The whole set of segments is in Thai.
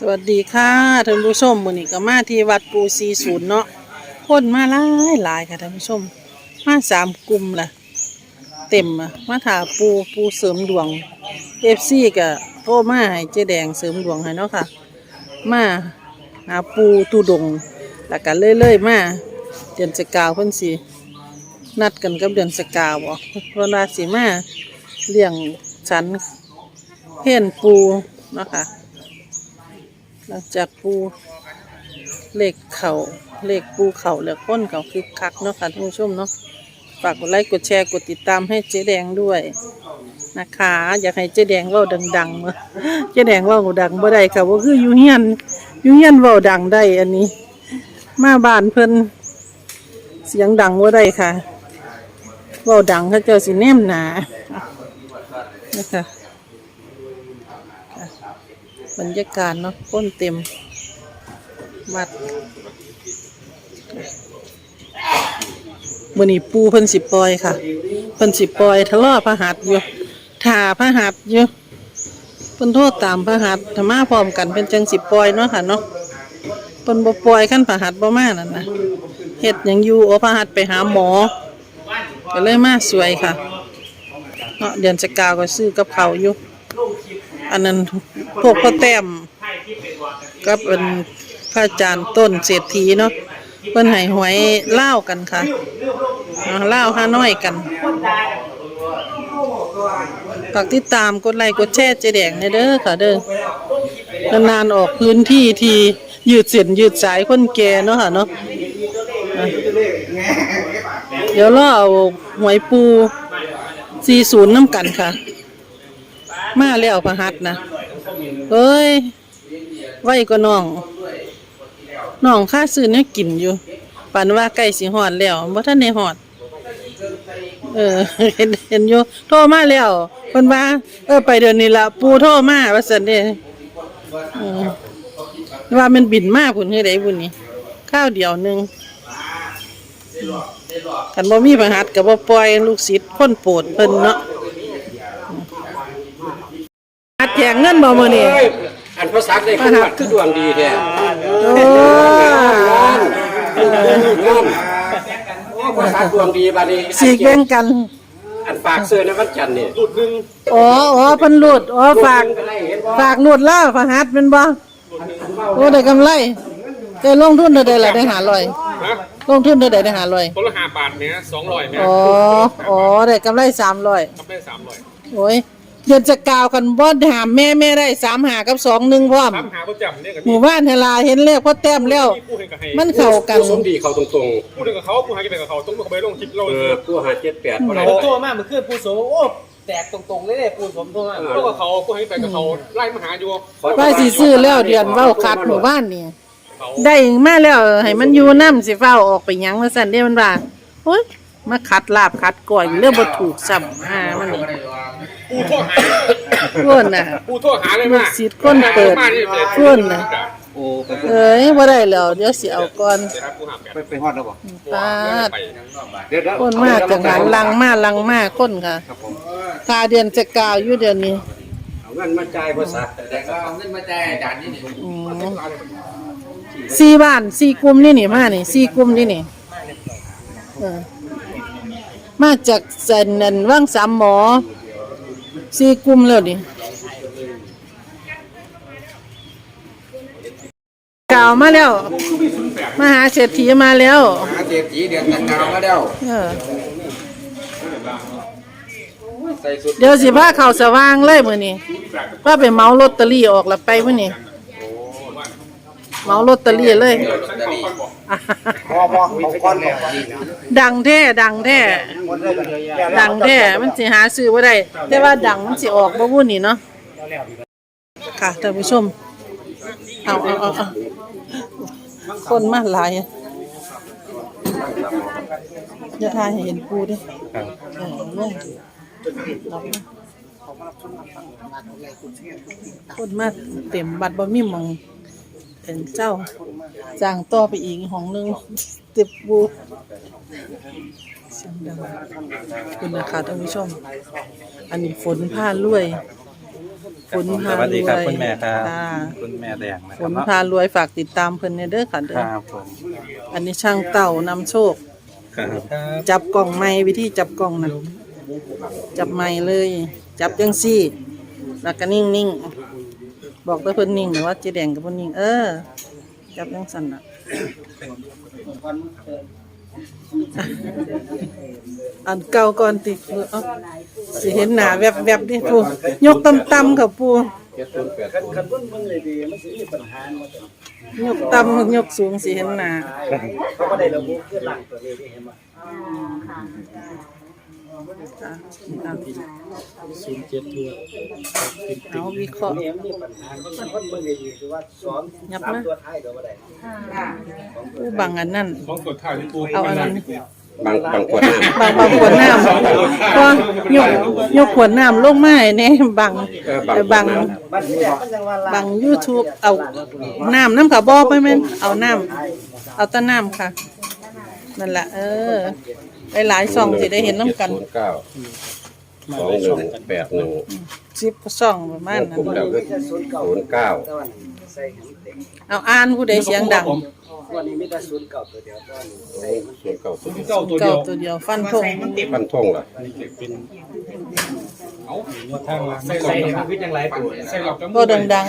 สวัสดีค่ะท่านผู้ชมมื้อนี้ก็มาที่วัดปู40เนาะคนมาหลายหลายค่ะท่านผู้ชม มาสามกลุ่มล่ะเต็มอะมาถาปูปูเสริมดวง FC ก็โทรมาให้เจ๊แดงเสริมดวงให้เนาะค่ะ มาหาปูตูดงแล้วก็เรื่อยๆมาเดือนสกาวเพิ่นสินัดกันกับเดือนสกาวบ่เพิ่นว่าสิมาเลี้ยงฉันเพ่นปูเนาะค่ะ หลังจากปูเลขเขาเลขปูเขาแล้วก้นเขาคึกคักเนาะค่ะท่านผู้ชมเนาะฝากกดไลค์กดแชร์กดติดตามให้เจ๊แดงด้วยนะคะ อยากให้เจ๊แดงเว้าดังๆมาเจ๊แดงเว้าดังบ่ได้ค่ะว่าคืออยู่เฮียนอยู่เฮียนเว้าดังได้อันนี้ มาบ้านเพิ่นเสียงดังบ่าได้ค่ะเว้าดังเขาเจ้าสิแนมหนานะคะ บรรยากาศเนาะก้นเต็มวัดมื่อนี้ปูเพิ่นสิปล่อยค่ะ เพิ่นสิปล่อยทะเลาะพระหัตอยู่ถ่าพระหัตอยู่เพิ่นโทษตามพระหัตถ์ถ้ามาพร้อมกันเป็นจังสิปล่อยเนาะค่ะเนาะเพิ่นบ่ปล่อยขั้นพระหัตบ่มานั่นนะเฮ็ดหยังอยู่โอพระหัตไปหาหมอก็เลยมาสวยค่ะเนาะเดือนสกาวก็ซื้อกับเขาอยู่ อันนั้นพวกพ่อแต้มกับเป็นพระอาจารย์ต้นเศรษฐีเนาะเพิ่นให้หวยเล่ากันค่ะเล่าวห้าน้อยกันฝากติดตามกดไลค์กดแชร์เจแดงในเด้อค่ะเด้อนานๆออกพื้นที่ทียืดเส้นยืดสายคนแก่เนาะค่ะเนาะเดี๋ยวรอเอาหวยปู40น้ำกันค่ะ มาแล้วพระหัตถ์นะเอ้ย ไว้ก็น้อง น้องค่าซื้อเนี่ยกินอยู่ปันว่าใกล้สิหอดแล้วบ่ทันได้หอด เออ เห็นเห็นอยู่โทรมาแล้วเพิ่นว่า เออ ไปเดือนนี้ละปูโทรมาว่าซั่นเด้เออว่ามันบินมากพุ่นเฮ็ดได้พุ่นนี่ข้าวเดียวหนึ่งคันบ่มีพระหัตถ์ก็บ่ปล่อยลูกศิษย์คนโปรดเพิ่นเนาะ อัดแจงเงินบ่มื้อนี้อันพระศักดิ์ได้ขึ้นวัดคือดวงดีแท้โอ้พระศักดิ์ดวงดีบัดนี้สีกแบ่งกัน อันฝากเสื้อในวันจันทร์นี่รุดนึงอ๋ออ๋อเพิ่นรูดอ๋อฝากก็ได้เห็นบ่ฝากนวดแล้วฝากหัดเป็นบ่โอ้ได้กำไรได้ลงทุนเท่าใดล่ะได้500ฮะลงทุนเท่าใดได้500ต้นละห้าบาทเนี่ยสองร้อยเนี่ยอ๋อ อ๋อได้กำไร300ทำได้สามร้อยโอ้ย เดือนจะกล่าวกันบ่ถามแม่แม่ได้3หากับ2 1พร้อมทำหาประจำเนี่ยกับหมู่บ้านเฮลาเห็นแล้วพอแต้มแล้วผู้ให้กับให้มันเข้ากันผู้สมดีเขาตรงผู้ให้กับเขาผู้ให้กับเขาต้องมาไปลงคลิปเราๆ เออผู้หาเจ็ดแปดบ่ได้ผมโทรมาเมื่อคืนปูโสโอ้แตกตรงๆเลยเนี่ยปูผมโทรมาผู้กับเขาผู้ให้ไปกับเขาไล่มาหาอยู่ว่าสิซื้อแล้วเดือนเว้าคัดหมู่บ้านนี่เขาได้มาแล้วให้มันอยู่น้ำสิเฝ้าออกไปหยังว่าซั่นเด้มันว่าโอ้ยมาขัดลาบขัดก่อยเรื่องบ่ถูกซ้ำอ่ามันนี่ ผู้โทรหาเพิ่นน่ะผู้โทรหาเลยลูมากศิษย์คนเปิดเพิ่นน่ะโอ้ไปเอ้ยบ่ได้แล้วเดี๋ยวสิเอาก่อนผู้หาแปดไปฮอดแล้วบ่ปาดไปเดี๋ยวคนมาจังหันลังมาลังมาคนค่ะค่าเดือนจะกาวอยู่เดือนนี้เอาเงินมาจ่ายพระศักดิ์แต่ก็เอาเงินมาจ่ายอาจารย์นี่นี่อืมสี่บ้านสี่กลุ่มนี่นี่มานี่สี่กลุ่มนี่นี่เออมาจากเซนนันว่างสามหมอ สี่กลุ่มแล้วนี่กล่าวมาแล้ว มหาเศรษฐีมาแล้ว หาเศรษฐีเดือนกันกาวมาแล้วเออ ใส่สุดเดี๋ยวสิพาเขาสว่างเลยมื้อนี้ว่าไปเหมาลอตเตอรี่ออกแล้วไปมื้อนี้ เหมาลอตเตอรี่เลย พอพอของก้อนแล้วดังแท้ดังแท้ดังแท้มันสิหาซื้อบ่ได้ แต่ว่าดังมันสิออกบ่วุ่นนี่เนาะค่ะท่านผู้ชมเอาเอาเอาเอาคนมาหลายอะอย่าทายให้เห็นปูเด้เออลงรับนะคนมาเต็มบัตรบ่มีหมอง เป็นเจ้าจ้างต่อไปอีกห้องหนึงติบบูเสียงดังขอบคุณนะคะท่านผู้ชม อันนี้ฝนผ้าลวย ฝนผมพาสวัสดีครับรวยคุณแม่ครับค่ะคุณแม่แดงนะคฝรับนเนาะพารวยฝากติดตามเพิ่นในเด้อค่ะเด้อครับผมอันนี้ช่างเต่านำโชค ครับจับกล่องไม้วิธีจับกล่องนะจับไม้เลย จับจังซี่ แล้วก็นิ่งๆ บอกไปเพิ่นนิ่งหรือว่าเจ๊แดงกับเพิ่นนิ่ง เออ จับจังสั่นน่ะอันเก่าก่อนติเอ้าสิเห็นหนาแวบๆดิปูยกต่ำๆค่ะปูเจ็ดศูนย์แปดศูนย์คันเบิ่งเลยดีมันสิมีปัญหามาแต่ยกต่ำยกสูงสิเห็นหนา เขาบ่ได้ระบุคือหลังตัวนี้ที่เห็นบ่จ้ะ อาวิเคราะห์นี่มันมีปัญหามันคนเบิ่งเลยดีคือว่าสองยับสามนะตัวท้ายก็บ่ได้ผู้บังอันนั้นของกดถ่ายที่ปูเอาอันนั้น บางบางขวดน้ำบางบางขวดน้ำก็ยกยกขวดน้ำลงมาให้แน่บังเออบางแต่บังบัดนี้แรกมันจังว่าลาบัง YouTube เอาน้ำน้ำกับบ่ไปแม่นเอาน้ำเอาแต่น้ำค่ะนั่นแหละเออ หลายๆช่องสิได้เห็นน้ำกันศูนย์เก้าสองหนึ่งแปดหนึ่งสิบช่องประมาณกนั้ลุ่มนแล้วก็ศูนย์เก้าแต่ว่าใส่ให้มันเต็มเอาอ่านผู้ใดเสียงดังวันนี้มีแต่ศูนย์เก่าตัวเดียวตอนนี้ใส่มันศูนย์เก้าศูนย์เจ้าตัวเดีเก่ายวตัวเดียวฟันธงพันทงล่ะใส่ใส่มันคือยังไรปูใส่หลอกจังก็ดัง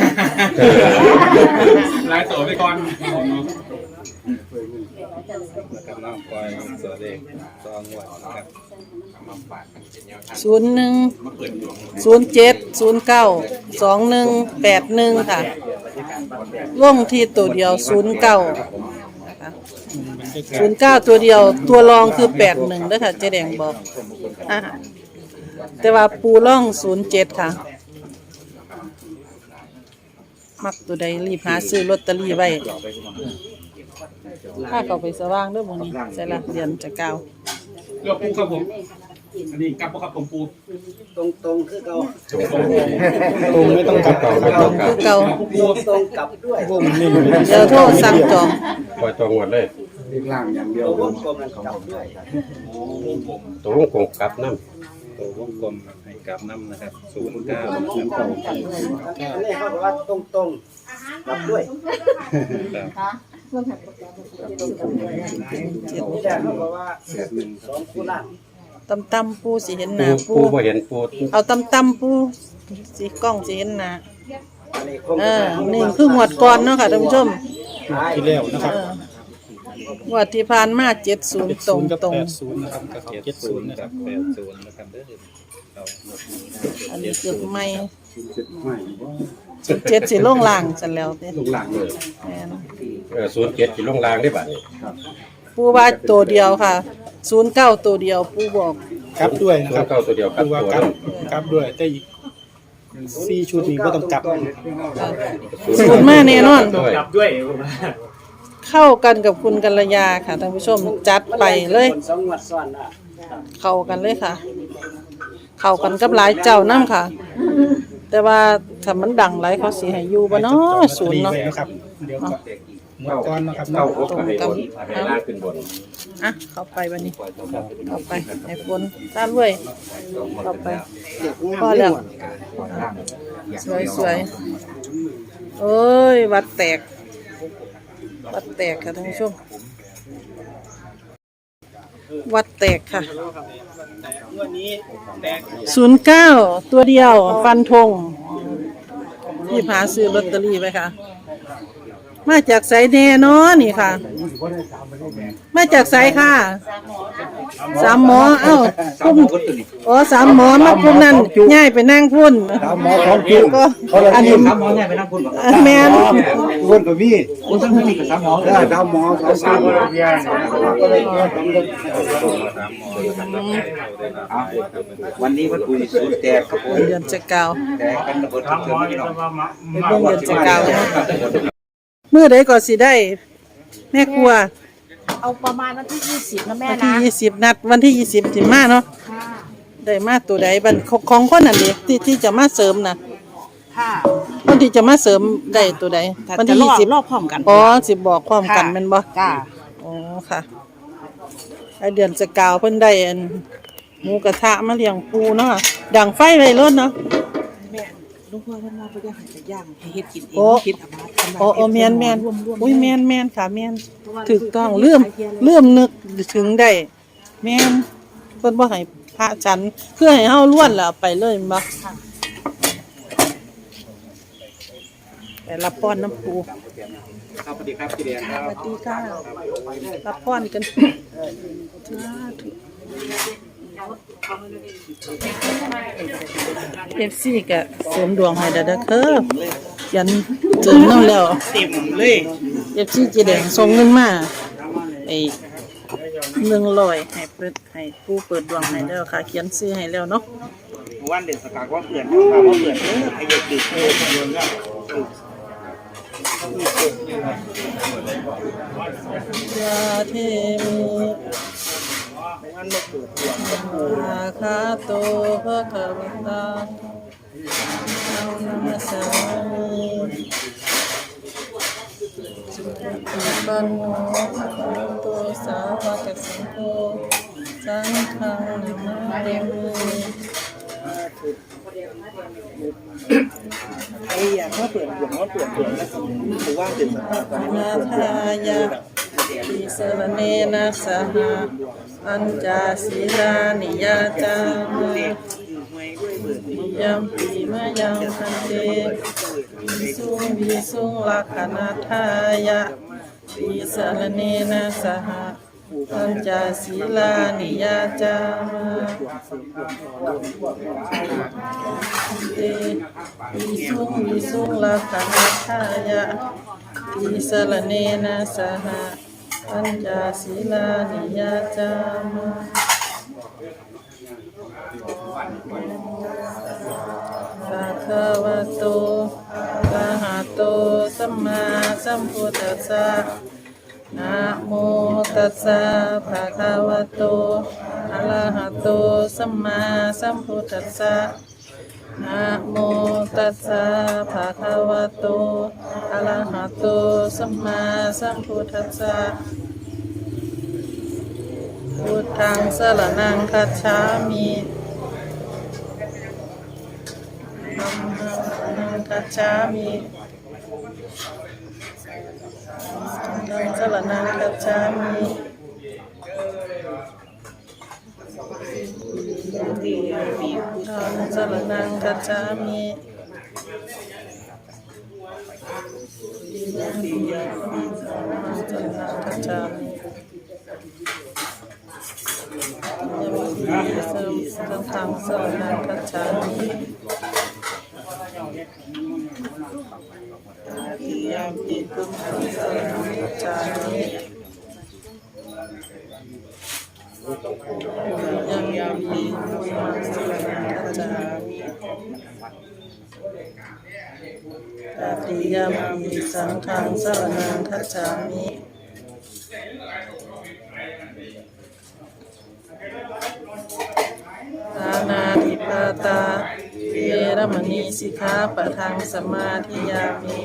ลายตัวไปก่อน กับน้องปอยสวัสดีสองวันะครับศูนย์หนึ่งศูนย์เจ็ดศูนย์เก้าสองหนึ่งแปดหนึ่งค่ะล่งที่ตัวเดียวศูนย์เก้าศูนย์เก้าตัวเดียวตัวรองคือแปดหนึ่งด้วยค่ะเจ๊แดงบอกอ่าแต่ว่าปูร่องศูนย์เจ็ดค่ะ มักตัวใดรีบหาซื้อลอตเตอรี่ไว้ ถ้าเขาไปสว่างเด้วยมือนี้ใส่ละเดือนจะเก้าเลือกปูครับผม อันนี้กลับครับผมปูตรงๆคือเก่าตรงตรงไม่ต้องกลับเก่าไม่ต้องกลัคืบอเก่าตรงๆกลับด้วยเดี๋ยวโทษสั่งจองปล่อยตัวงวดเลยตัววงกลมนั้นกลับด้วยตัววงกลมกลับน้ตัววงกลมให้กับน้ำนะครับศูนย์เก้าอันนี้เขาบอกว่าตรงๆกลับด้วยเจ็ดที่แรกเขาบ ตำตำปูสิเห็นหนาปูปูบ่เห็นปูเอาตำตำปูสีกล้องสิเห็นหนาอันนี้คงเออนี่คือหวดก่อนเนาะค่ะท่านผู้ชมที่แล้วนะครับหวดที่ผ่านมาเจ็ดศูนย์ตรงตรงศูนย์นะครับเจ็ดศูนย์นะครับแปดศูนย์นะครับเด้ออันนี้เกือบไม่สิบเจ็ดสิลงล่างจันแล้วเด้ลงล่างเลย เออศูนย์เจ็ดที่ลงล่างได้บัดนี้ปูว่าตัวเดียวค่ะศูนย์เก้าตัวเดียวปูบอกครับด้วยศูนะนครับย์เก้าตัวเดียวกลับคือว่าตัวกลับน้ำกลับด้วยแต่อีกสี่ชุดนี้ก็ต้องกลับศูนย์มาแน่นอน ด้วยกลับด้วยเข้ากันกับคุณกัลยาค่ะท่านผู้ชมจัดไปเลยคนสองงวดซ้อนนะเข้ากันเลยค่ะ เข้ากันกับหลายเจ้านํค่ะ แต่ว่าถ้ามันดังหลายเขาสิให้อยู่บ่เนาะศูนย์เนาะไว้นะครับ เดี๋ยวก็ หมดก่อนนะครับเก้าเนาะหกก็ให้บนให้ล่างขึ้นบนอะ เข้าไปบัดนี้ เข้าไปให้ฝนตาด้วย เข้าไปพอแล้วสวยสวยๆโอ้ย วัดแตก วัดแตกค่ะท่านผู้ชม วัดแตกค่ะงวดนี้แตกศูนย์เก้าตัวเดียว ฟันธงที่หาซื้อลอตเตอรี่ไปค่ะ มาจากไสแน่เนาะนี่ค่ะ มาจากไสค่ะ สามหมอเอ้าพุ่มอ๋อสามหมอมาพุ่มนั่นย้ายไปนั่งพุ่นสามหมอของจุก็อันนี้สามหมอย้ายไปนั่งพุ่นแม่นคนกับพี่คนทั้งนี้กับสามหมอได้สามหมอสามหมอวันนี้วัดปุยสูตรแตกครับผมเดือนจะเก่าแตกกันระเบิดทุกเทือนพี่น้องไปเบิ่งเดือนจะเก่า มื้อใดก็สิได้ แม่ครัวเอาประมาณวันที่ยี่สิบนะแม่วันที่นะยี่สิบนัดวันที่ยี่สิบสิมาเนาะค่ะได้มาตัวใดบันของของคนนั่นดิที่ที่จะมาเสริมนะค่ะคนที่จะมาเสริมได้ตัวใดถ้าวันจะที่รยี่อบสิบรอบพร้อมกันอ๋อสิบอกความกันค่ะแม่นบ่จ้าอ๋อค่ะไอเดือนจะกาวเพิ่นได้อันหมูกระทะมาเลี้ยงปูเนาะดังไฟไว้รถเนาะ ลูกพ่อท่านมาเพื่อจะหายจะย่างให้เฮ็ดกินเองโอ้ คิดอามาทำโอ้โอ้แมนแมนรวมๆอุ้ยแมนแมนค่ะแมนเพราะว่าถูกต้องเลื่อมเลื่อมนึกถึงได้แม่นเพิ่นบ่ให้พระฉันเพื่อให้เฮาล้วนแล้วเอาไปเลยแม่นบ่ไปรับป้อนน้ำปูครับสวัสดีครับพี่แดงครับสวัสดีค่ะรับป้อนกันสาธุ เอฟซีก็เสริมดวงให้เด้อเด้อเด้อยันเจิมน้ำแล้วเต็มเลยเอฟซีจีแดงส่งเงินมาไอ้หนึ่งร้อยให้เปิดให้ผู้เปิดดวงให้แล้วค่ะ เขียนซื้อให้แล้วเนาะวันเดือนสกากว่าเปลี่ยนครับว่าเปลี่ยนเออให้เด็กดึกเออเดือนก็ยาเทมิ อาคาโตภะคะวะตาเอานามาสามิสุปฏิปันโนภะคะวะโตสาวกสังโฆสังฆังนามาเมไอ้อยากว่าเปลี่ยนอย่างว่าเปลี่ยนเปลี่ยนนะผมว่าเดือนสกากว่านาทายะอิ สรเนนะสหะอัญจาศีลานิยาจามะยัมปีมายังพันเตวิสุงวิสุงลักขณาทายะอิสรเนนะสหะอัญจาศีลานิยาจามะเตวิสุงวิสุงลักขณาทายะอิสระเนนะสหะ ปัญจศีลานิยาจามะสาคะวะโตอะระหะโต สัมมาสัมพุทธัสสะนะโมตัสสะภะคะวะโตอะระหะโต สัมมาสัมพุทธัสสะนะโมตัสสะภะคะวะโตอะระหะโต สัมมาสัมพุทธัสสะ พุทธังสรณังคัจฉามิธัมมังสรณังคัจฉามิสังฆังสรณังคัจฉามิธรรมสรณังคัจฉามิธรรมสรณังคัจฉามิ ยมปิสัมสังฆังสรณังคัจฉามิยามปิพุทธังสรณังคัจฉามิยังยังมีพุทธังสรณังคัจฉามิตติยามปิสังฆังสรณังคัจฉามิ ทานาทิปา ตาเวรมณีสิกขาปะทังสมาธิยามิ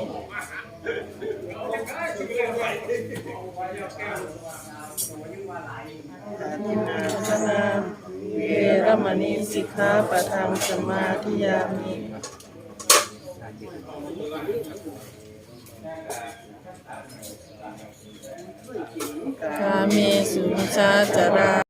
ทานาเวรมณีสิกขาปะทังสมาธิยามิกาเมสุชาจารา